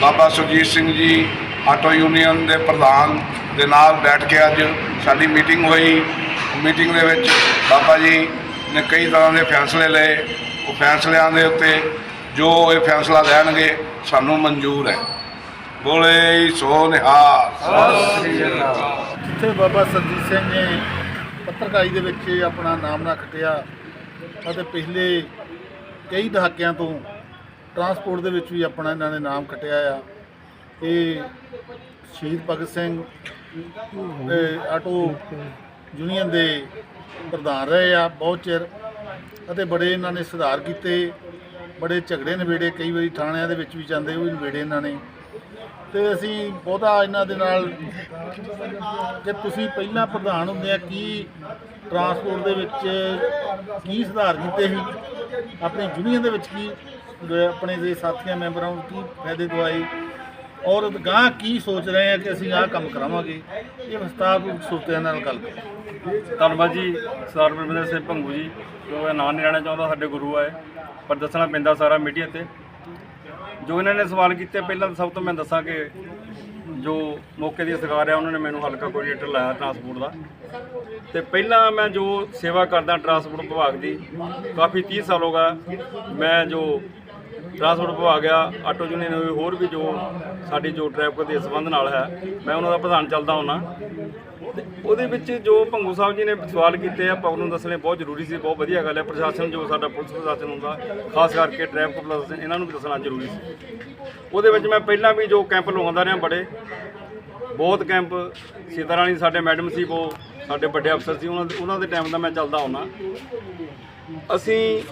ਬਾਬਾ Surjit Singh ji, auto union ਦੇ ਪ੍ਰਧਾਨ ਦੇ ਨਾਲ ਬੈਠ ਕੇ ਅੱਜ ਸਾਡੀ ਮੀਟਿੰਗ ਹੋਈ। ਮੀਟਿੰਗ ਦੇ ਵਿੱਚ ਬਾਬਾ ਜੀ ਨੇ ਕਈ ਤਰ੍ਹਾਂ ਦੇ ਫੈਸਲੇ ਲਏ। ਉਹ ਫੈਸਲਿਆਂ ਦੇ ਉੱਤੇ ਜੋ ਇਹ ਫੈਸਲਾ ਲੈਣਗੇ ਸਾਨੂੰ ਮਨਜ਼ੂਰ ਹੈ। ਬੋਲੇ ਸੋ ਨਿਹਾਲ। ਜਿੱਥੇ ਬਾਬਾ ਸਰਜੀਤ ਸਿੰਘ ਨੇ ਪੱਤਰਕਾਰੀ ਦੇ ਵਿੱਚ ਆਪਣਾ ਨਾਮ ਨਾ ਖੱਟਿਆ ਅਤੇ ਪਿਛਲੇ ਕਈ ਦਹਾਕਿਆਂ ਤੋਂ ਟਰਾਂਸਪੋਰਟ ਦੇ ਵਿੱਚ ਵੀ ਆਪਣਾ ਇਹਨਾਂ ਨੇ ਨਾਮ ਖੱਟਿਆ ਆ। ਇਹ ਸ਼ਹੀਦ ਭਗਤ ਸਿੰਘ ਆਟੋ ਯੂਨੀਅਨ ਦੇ ਪ੍ਰਧਾਨ ਰਹੇ ਆ, ਬਹੁਤ ਚਿਰ ਅਤੇ ਬੜੇ ਇਹਨਾਂ ਨੇ ਸੁਧਾਰ ਕੀਤੇ, ਬੜੇ ਝਗੜੇ ਨਿਬੇੜੇ, ਕਈ ਵਾਰੀ ਥਾਣਿਆਂ ਦੇ ਵਿੱਚ ਵੀ ਜਾਂਦੇ ਉਹ ਵੀ ਨਿਬੇੜੇ ਇਹਨਾਂ ਨੇ। ਤੇ ਅਸੀਂ ਬਹੁਤਾ ਇਹਨਾਂ ਦੇ ਨਾਲ ਕਿ ਤੁਸੀਂ ਪਹਿਲਾਂ ਪ੍ਰਧਾਨ ਹੁੰਦੇ ਆ, ਕੀ ਟਰਾਂਸਪੋਰਟ ਦੇ ਵਿੱਚ ਕੀ ਸੁਧਾਰ ਕੀਤੇ ਸੀ? ਆਪਣੇ ਯੂਨੀਅਨ ਦੇ ਵਿੱਚ ਕੀ ਦ- ਆਪਣੇ ਦੇ ਸਾਥੀਆਂ, ਮੈਂਬਰਾਂ ਨੂੰ ਕੀ ਫਾਇਦੇ ਦਵਾਏ ਔਰ ਗਾਂ ਕੀ ਸੋਚ ਰਹੇ ਆ ਕਿ ਅਸੀਂ ਆਹ ਕੰਮ ਕਰਾਵਾਂਗੇ, ਇਹ ਵਿਸਤਾਰ ਸੋਚਿਆਂ ਨਾਲ ਗੱਲ ਕਰੋ ਧੰਨਵਾਦ ਜੀ, ਸਰਦਾਰ ਬਲਵਿੰਦਰ ਸਿੰਘ ਭੰਗੂ ਜੀ, ਜੋ ਇਹ ਨਾਂ ਨਹੀਂ ਲੈਣਾ ਚਾਹੁੰਦਾ, ਸਾਡੇ ਗੁਰੂ ਆਏ, ਪਰ ਦੱਸਣਾ ਪੈਂਦਾ ਸਾਰਾ ਮੀਡੀਆ ਤੇ। ਜੋ ਇਹਨਾਂ ਨੇ ਸਵਾਲ ਕੀਤੇ, ਪਹਿਲਾਂ ਤਾਂ ਸਭ ਤੋਂ ਮੈਂ ਦੱਸਾਂ ਕਿ ਜੋ ਮੌਕੇ ਦੀ ਸਰਕਾਰ ਹੈ ਉਹਨਾਂ ਨੇ ਮੈਨੂੰ ਹਲਕਾ ਕੋਆਰਡੀਨੇਟਰ ਲਾਇਆ ਟਰਾਂਸਪੋਰਟ ਦਾ। ਤੇ ਪਹਿਲਾਂ ਮੈਂ ਜੋ ਸੇਵਾ ਕਰਦਾ ਟਰਾਂਸਪੋਰਟ ਵਿਭਾਗ ਦੀ, ਕਾਫੀ 30 ਸਾਲ ਹੋ ਗਿਆ ਮੈਂ ਜੋ ਟਰਾਂਸਪੋਰਟ ਵਿਭਾਗ ਆ ਆਟੋ ਯੂਨੀਅਨ ਹੋਈ ਹੋਰ ਵੀ ਜੋ ਸਾਡੀ ਜੋ ਟ੍ਰੈਫਿਕ ਦੇ ਸੰਬੰਧ ਨਾਲ ਹੈ, ਮੈਂ ਉਹਨਾਂ ਦਾ ਪ੍ਰਧਾਨ ਚੱਲਦਾ ਹੁੰਨਾ ਤੇ ਉਹਦੇ ਵਿੱਚ ਜੋ ਭੰਗੂ ਸਾਹਿਬ ਜੀ ਨੇ ਸਵਾਲ ਕੀਤੇ ਆ ਪਬਲਿਕ ਨੂੰ ਦੱਸਣੇ ਬਹੁਤ ਜ਼ਰੂਰੀ ਸੀ, ਬਹੁਤ ਵਧੀਆ ਗੱਲ ਹੈ, ਪ੍ਰਸ਼ਾਸਨ ਜੋ ਸਾਡਾ ਪੁਲਿਸ ਪ੍ਰਸ਼ਾਸਨ ਹੁੰਦਾ, ਖਾਸ ਕਰਕੇ ਟ੍ਰੈਫਿਕ ਪ੍ਰਸ਼ਾਸਨ, ਇਹਨਾਂ ਨੂੰ ਵੀ ਦੱਸਣਾ ਜ਼ਰੂਰੀ ਸੀ। ਉਹਦੇ ਵਿੱਚ ਮੈਂ ਪਹਿਲਾਂ ਵੀ ਜੋ ਕੈਂਪ ਲਗਾਉਂਦਾ ਰਿਹਾ ਬੜੇ, ਬਹੁਤ ਕੈਂਪ, ਸੀਤਾਰਾਣੀ ਸਾਡੇ ਮੈਡਮ ਸੀ, ਉਹ ਸਾਡੇ ਵੱਡੇ ਅਫਸਰ ਸੀ, ਉਹਨਾਂ ਦੇ ਉਹਨਾਂ ਦੇ ਟਾਈਮ ਦਾ ਮੈਂ ਚੱਲਦਾ ਹੁੰਨਾ ਅਸੀਂ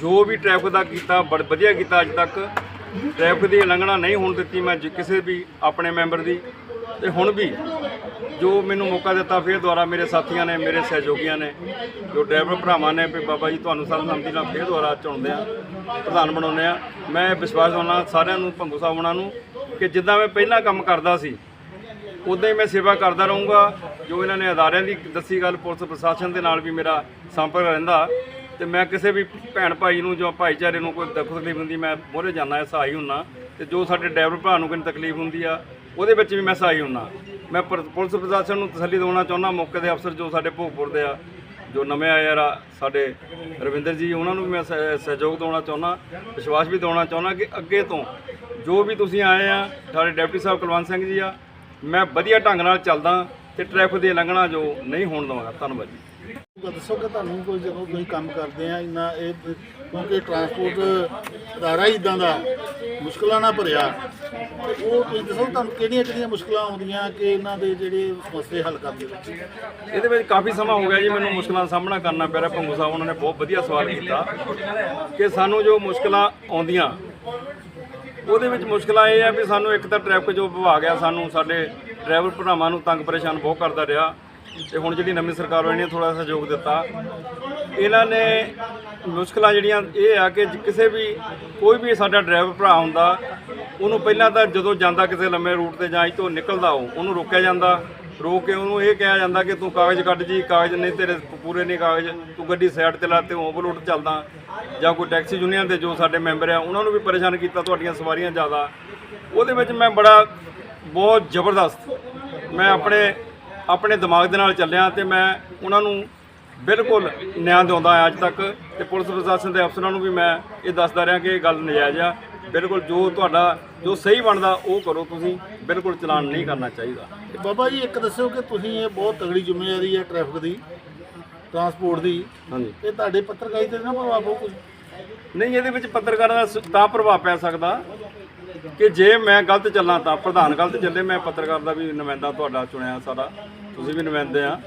ਜੋ ਵੀ ਟ੍ਰੈਫਿਕ ਦਾ ਕੀਤਾ, ਬੜ ਵਧੀਆ ਕੀਤਾ ਅੱਜ ਤੱਕ। ਟ੍ਰੈਫਿਕ ਦੀ ਉਲੰਘਣਾ ਨਹੀਂ ਹੋਣ ਦਿੱਤੀ ਮੈਂ ਜ- ਕਿਸੇ ਵੀ ਆਪਣੇ ਮੈਂਬਰ ਦੀ। ਤੇ ਹੁਣ ਵੀ ਜੋ ਮੈਨੂੰ ਮੌਕਾ ਦਿੱਤਾ, ਫਿਰ ਦੁਆਰਾ ਮੇਰੇ ਸਾਥੀਆਂ ਨੇ, ਮੇਰੇ ਸਹਿਯੋਗੀਆਂ ਨੇ, ਜੋ ਡਰਾਈਵਰ ਭਰਾਵਾਂ ਨੇ, ਵੀ ਬਾਬਾ ਜੀ ਤੁਹਾਨੂੰ ਸਰਬਸੰਮਤੀ ਨਾਲ ਫਿਰ ਦੁਆਰਾ ਚੁਣਦੇ ਆ ਪ੍ਰਧਾਨ ਬਣਾਉਂਦੇ ਆ ਮੈਂ ਵਿਸ਼ਵਾਸ ਦਿਵਾਉਣਾ ਸਾਰਿਆਂ ਨੂੰ, ਭੰਗੂ ਸਾਹਿਬ ਉਹਨਾਂ ਨੂੰ, ਕਿ ਜਿੱਦਾਂ ਮੈਂ ਪਹਿਲਾਂ ਕੰਮ ਕਰਦਾ ਸੀ ਉਦਾਂ ਹੀ ਮੈਂ ਸੇਵਾ ਕਰਦਾ ਰਹੂੰਗਾ, ਜੋ ਇਹਨਾਂ ਨੇ ਅਦਾਰਿਆਂ ਦੀ ਦੱਸੀ ਗੱਲ ਪੁਲਿਸ ਪ੍ਰਸ਼ਾਸਨ ਦੇ ਨਾਲ ਵੀ ਮੇਰਾ ਸੰਪਰਕ ਰਹਿੰਦਾ, ਤੇ ਮੈਂ ਕਿਸੇ ਵੀ ਭੈਣ ਭਾਈ ਨੂੰ ਜੋ ਭਾਈਚਾਰੇ ਨੂੰ ਕੋਈ ਦੁੱਖ ਤਕਲੀਫ ਹੁੰਦੀ, ਮੈਂ ਮੋਹਰੇ ਜਾਂਦਾ ਹੈ ਸਹਾਈ ਹੁੰਨਾ, ਤੇ ਜੋ ਸਾਡੇ ਡਰਾਈਵਰ ਭਰਾ ਨੂੰ ਕੋਈ ਤਕਲੀਫ ਹੁੰਦੀ ਆ, ਉਹਦੇ ਵਿੱਚ ਵੀ ਮੈਂ ਸਹਾਈ ਹੁੰਨਾ। ਮੈਂ ਪਰ- ਪੁਲਿਸ ਪ੍ਰਸ਼ਾਸਨ ਨੂੰ ਤਸੱਲੀ ਦਿਵਾਉਣਾ ਚਾਹੁੰਦਾ ਮੌਕੇ ਦੇ ਅਫਸਰ ਜੋ ਸਾਡੇ ਭੋਗਪੁਰ ਦੇ ਆ, ਜੋ ਨਵੇਂ ਆਏ ਆ, ਸਾਡੇ ਰਵਿੰਦਰ ਜੀ, ਉਹਨਾਂ ਨੂੰ ਵੀ ਮੈਂ ਸਹਿ- ਸਹਿਯੋਗ ਦਿਵਾਉਣਾ ਚਾਹੁੰਦਾ ਵਿਸ਼ਵਾਸ ਵੀ ਦਿਵਾਉਣਾ ਚਾਹੁੰਦਾ ਕਿ ਅੱਗੇ ਤੋਂ ਜੋ ਵੀ ਤੁਸੀਂ ਆਏ ਆ, ਸਾਡੇ ਡਿਪਟੀ ਸਾਹਿਬ ਕੁਲਵੰਤ ਸਿੰਘ ਜੀ ਆ ਮੈਂ ਵਧੀਆ ਢੰਗ ਨਾਲ ਚੱਲਦਾ ਤੇ ਟ੍ਰੈਫਿਕ ਦੀ ਉਲੰਘਣਾ ਜੋ ਨਹੀਂ ਹੋਣ ਦਵਾਂਗਾ। ਧੰਨਵਾਦ ਜੀ। ਦੱਸੋ ਕਿ ਤੁਹਾਨੂੰ ਕੋਈ ਜਦੋਂ ਤੁਸੀਂ ਕੰਮ ਕਰਦੇ ਆ ਇੰਨਾ ਇਹ ਕਿਉਂਕਿ ਟਰਾਂਸਪੋਰਟ ਅਦਾਰਾ ਹੀ ਇਦਾਂ ਦਾ ਮੁਸ਼ਕਲਾਂ ਨਾਲ ਭਰਿਆ। ਤੇ ਉਹ ਤੁਸੀਂ ਦੱਸੋ ਤੁਹਾਨੂੰ ਕਿਹੜੀਆਂ ਕਿਹੜੀਆਂ ਮੁਸ਼ਕਲਾਂ ਆਉਂਦੀਆਂ ਕਿ ਇਹਨਾਂ ਦੇ ਜਿਹੜੇ ਮਸਲੇ ਹੱਲ ਕਰਨ ਦੇ ਵਿੱਚ? ਇਹਦੇ ਵਿੱਚ ਕਾਫੀ ਸਮਾਂ ਹੋ ਗਿਆ ਜੀ ਮੈਨੂੰ ਮੁਸ਼ਕਲਾਂ ਦਾ ਸਾਹਮਣਾ ਕਰਨਾ ਪੈ ਰਿਹਾ। ਭੰਗੂ ਸਾਹਿਬ ਉਹਨਾਂ ਨੇ ਬਹੁਤ ਵਧੀਆ ਸਵਾਲ ਕੀਤਾ ਕਿ ਸਾਨੂੰ ਜੋ ਮੁਸ਼ਕਲਾਂ ਆਉਂਦੀਆਂ ਉਹਦੇ ਵਿੱਚ ਮੁਸ਼ਕਲਾਂ ਇਹ ਆ ਵੀ ਸਾਨੂੰ ਇੱਕ ਤਾਂ ਟ੍ਰੈਫਿਕ ਜੋ ਵਿਭਾਗ ਆ ਸਾਨੂੰ, ਸਾਡੇ ਡਰਾਈਵਰ ਭਰਾਵਾਂ ਨੂੰ ਤੰਗ ਪਰੇਸ਼ਾਨ ਬਹੁਤ ਕਰਦਾ ਰਿਹਾ ਤੇ ਹੁਣ ਜਿਹੜੀ ਨਵੀਂ ਸਰਕਾਰ ਬਣੀ ਥੋੜਾ ਸਹਿਯੋਗ ਦਿੱਤਾ। ਇਹਨਾਂ ਨੇ ਮੁਸ਼ਕਲਾਂ ਜਿਹੜੀਆਂ ਇਹ ਆ ਕਿ ਕਿਸੇ ਵੀ, ਕੋਈ ਵੀ ਸਾਡਾ ਡਰਾਈਵਰ ਭਰਾ ਹੁੰਦਾ, ਉਹਨੂੰ ਪਹਿਲਾਂ ਤਾਂ ਜਦੋਂ ਜਾਂਦਾ ਕਿਸੇ ਲੰਮੇ ਰੂਟ ਤੇ ਜਾਂ ਤੋਂ ਨਿਕਲਦਾ ਉਹ, ਉਹਨੂੰ ਰੋਕਿਆ ਜਾਂਦਾ। ਰੋਕ ਕੇ ਉਹਨੂੰ ਇਹ ਕਿਹਾ ਜਾਂਦਾ ਕਿ ਤੂੰ ਕਾਗਜ਼ ਕੱਢ ਜੀ, ਕਾਗਜ਼ ਨਹੀਂ ਤੇਰੇ ਪੂਰੇ ਨਹੀਂ ਕਾਗਜ਼, ਤੂੰ ਗੱਡੀ ਸਾਈਡ ਤੇ ਲਾ ਤੇ ਓਵਰਲੋਡ ਚੱਲਦਾ। ਜਾਂ ਕੋਈ ਟੈਕਸੀ ਯੂਨੀਅਨ ਦੇ ਜੋ ਸਾਡੇ ਮੈਂਬਰ ਆ, ਉਹਨਾਂ ਨੂੰ ਵੀ ਪਰੇਸ਼ਾਨ ਕੀਤਾ ਤੁਹਾਡੀਆਂ ਸਵਾਰੀਆਂ ਜ਼ਿਆਦਾ। ਉਹਦੇ ਵਿੱਚ ਮੈਂ ਬੜਾ, ਬਹੁਤ ਜ਼ਬਰਦਸਤ ਮੈਂ ਆਪਣੇ ਆਪਣੇ ਦਿਮਾਗ ਦੇ ਨਾਲ ਚੱਲਿਆ ਤੇ ਮੈਂ ਉਹਨਾਂ ਨੂੰ ਬਿਲਕੁਲ ਨਿਆਂ ਦਿਵਾਉਂਦਾ ਆ ਅੱਜ ਤੱਕ ਤੇ ਪੁਲਿਸ ਪ੍ਰਸ਼ਾਸਨ ਦੇ ਅਫਸਰਾਂ ਨੂੰ ਵੀ ਮੈਂ ਇਹ ਦੱਸਦਾ ਰਿਹਾ ਕਿ ਇਹ ਗੱਲ ਨਜਾਇਜ਼ ਆ। ਬਿਲਕੁਲ ਜੋ ਤੁਹਾਡਾ, ਜੋ ਸਹੀ ਬਣਦਾ ਉਹ ਕਰੋ ਤੁਸੀਂ, ਬਿਲਕੁਲ ਚਲਾਨ ਨਹੀਂ ਕਰਨਾ ਚਾਹੀਦਾ। ਬਾਬਾ ਜੀ ਇੱਕ ਦੱਸਿਓ ਕਿ ਤੁਸੀਂ ਇਹ ਬਹੁਤ ਤਗੜੀ ਜ਼ਿੰਮੇਵਾਰੀ ਹੈ ਟ੍ਰੈਫਿਕ ਦੀ ਟਰਾਂਸਪੋਰਟ ਦੀ। ਹਾਂਜੀ। ਇਹ ਤੁਹਾਡੇ ਪੱਤਰਕਾਰੀ ਤੇ ਨਾ ਪ੍ਰਭਾਵ ਪਊ ਕੁਝ ਨਹੀਂ ਇਹਦੇ ਵਿੱਚ ਪੱਤਰਕਾਰਾਂ ਦਾ ਸ- ਤਾਂ ਪ੍ਰਭਾਵ ਪੈ ਸਕਦਾ ਕਿ ਜੇ ਮੈਂ ਗਲਤ ਚੱਲਾਂ ਤਾਂ ਪ੍ਰਧਾਨ ਗਲਤ ਚੱਲੇ ਮੈਂ ਪੱਤਰਕਾਰ ਦਾ ਵੀ ਨੁਮਾਇੰਦਾ ਤੁਹਾਡਾ ਚੁਣਿਆ ਸਾਡਾ ਤੁਸੀਂ ਵੀ ਨੁਮਾਇੰਦੇ ਆ।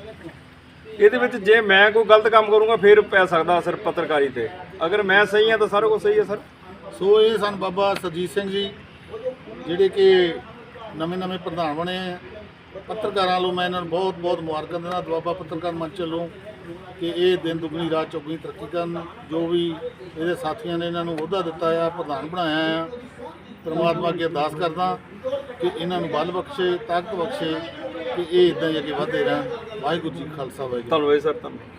ਇਹਦੇ ਵਿੱਚ ਜੇ ਮੈਂ ਕੋਈ ਗਲਤ ਕੰਮ ਕਰੂੰਗਾ ਫਿਰ ਪੈ ਸਕਦਾ ਅਸਰ ਪੱਤਰਕਾਰੀ ਤੇ। ਅਗਰ ਮੈਂ ਸਹੀ ਹਾਂ ਤਾਂ ਸਾਰਾ ਕੁਝ ਸਹੀ ਹੈ ਸਰ। ਸੋ ਇਹ ਸਨ ਬਾਬਾ ਸਰਜੀਤ ਸਿੰਘ ਜੀ ਜਿਹੜੇ ਕਿ ਨਵੇਂ ਨਵੇਂ ਪ੍ਰਧਾਨ ਬਣੇ ਆ। ਪੱਤਰਕਾਰਾਂ ਵੱਲੋਂ ਮੈਂ ਇਹਨਾਂ ਨੂੰ ਬਹੁਤ ਬਹੁਤ ਮੁਬਾਰਕਾਂ ਦਿੰਦਾ। ਦੁਆਬਾ ਪੱਤਰਕਾਰ ਮੰਚ ਵੱਲੋਂ ਕਿ ਇਹ ਦਿਨ ਦੁਗਣੀ ਰਾਤ ਚੌਗਣੀ ਤਰੱਕੀ ਕਰਨ ਜੋ ਵੀ ਇਹਦੇ ਸਾਥੀਆਂ ਨੇ ਇਹਨਾਂ ਨੂੰ ਅਹੁਦਾ ਦਿੱਤਾ ਆ, ਪ੍ਰਧਾਨ ਬਣਾਇਆ ਆ, ਪਰਮਾਤਮਾ ਅੱਗੇ ਅਰਦਾਸ ਕਰਦਾ ਕਿ ਇਹਨਾਂ ਨੂੰ ਬਲ ਬਖਸ਼ੇ, ਤਾਕਤ ਬਖਸ਼ੇ ਕਿ ਇਹ ਇਦਾਂ ਹੀ ਅੱਗੇ ਵਧਦੇ ਰਹਿਣ। ਵਾਹਿਗੁਰੂ ਜੀ ਖਾਲਸਾ, ਵਾਹਿਗੁਰੂ ਜੀ ਧੰਨਵਾਦ ਸਰ, ਧੰਨਵਾਦ।